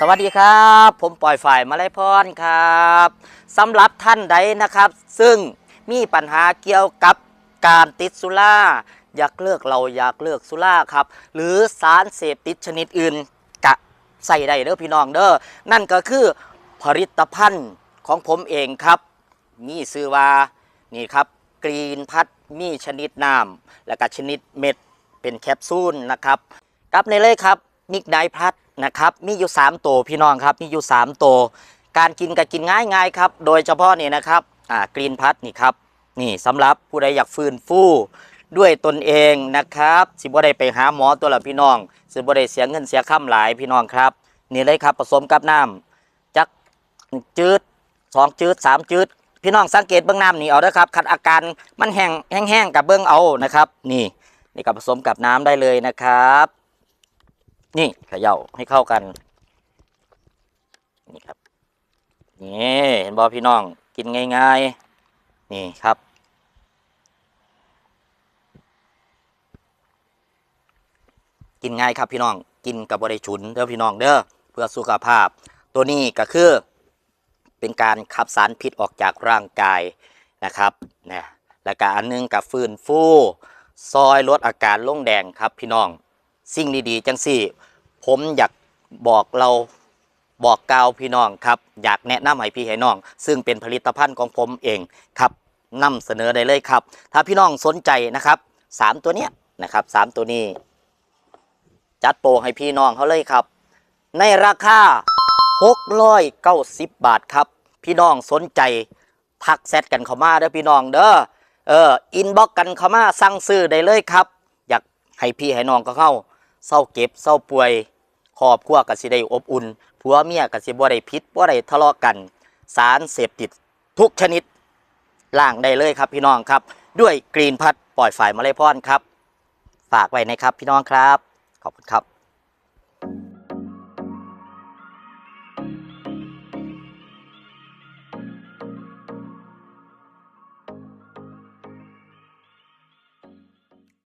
สวัสดีครับ ผมปล่อยฝ่ายมาลัยพรครับสำหรับท่านใดนะครับ ซึ่งมีปัญหาเกี่ยวกับการติดสุราอยากเลิกเราอยากเลิกสุราครับ หรือสารเสพติดชนิดอื่นกะใส่ได้เด้อพี่น้องเด้อนั่นก็คือผลิตภัณฑ์ของผมเองครับมีซื้อว่านี่ครับกรีนพัดมีชนิดน้ำและก็ชนิดเม็ดเป็นแคปซูลนะครับกับในเลยครับนิกไดพัด นะครับมีอยู่3ตัวพี่น้องครับมีอยู่3ตัวการกินก็กินง่ายง่ายครับ โดยเฉพาะนี่นะครับอ่ากรีนพัดนี่ครับนี่สำหรับผู้ใดอยากฟื้นฟูด้วยตนเองนะครับ สิบ่ได้ไปหาหมอตัวละพี่น้อง สิบ่ได้เสียเงินเสียค่ำหลายพี่น้องครับ นี่เลยครับผสมกับน้ำจักจืดสองจืดสามจืดพี่น้องสังเกตเบื้องน้ำนี่เอาเด้อครับขัดอาการมันแห้งแห้งๆกับเบื้องเอานะครับ นี่นี่กับผสมกับน้ำได้เลยนะครับ นี่เขย่าให้เข้ากัน นี่ครับนี่เห็นบอพี่น้องกินง่ายๆ นี่ครับ กินง่ายครับพี่น้องกินกับบริฉุนเด้อพี่น้องเด้อเพื่อสุขภาพ ตัวนี้ก็คือเป็นการขับสารพิษออกจากร่างกายนะครับนะแล้วก็อันหนึงกับฟื้นฟูซอยลดอาการลงแดงครับพี่น้อง สิ่งดีๆ จังสี่ ผมอยากบอกเราบอกกล่าวพี่น้องครับ อยากแนะนำให้พี่ให้น้อง ซึ่งเป็นผลิตภัณฑ์ของผมเองครับนำเสนอได้เลยครับ ถ้าพี่น้องสนใจนะครับสามตัวเนี้ยนะครับสามตัวนี้ จัดโปรให้พี่น้องเขาเลยครับ ในราคา 690 บาทครับ พี่น้องสนใจทักแซดกันเข้ามาเด้อพี่น้องเด้อเอออินบ็อกกันเข้ามาสั่งซื้อได้เลยครับ อยากให้พี่ให้น้องก็เข้า เศร้าเก็บเศร้าป่วยครอบครัวก็สิได้อบอุ่นผัวเมียก็สิบ่ได้พิษบ่ได้ทะเลาะกัน สารเสพติดทุกชนิดล่างได้เลยครับพี่น้องครับ ด้วยกรีนพัดปล่อยฝ่ายมาเลยพรครับ ฝากไว้นะครับพี่น้องครับ ขอบคุณครับ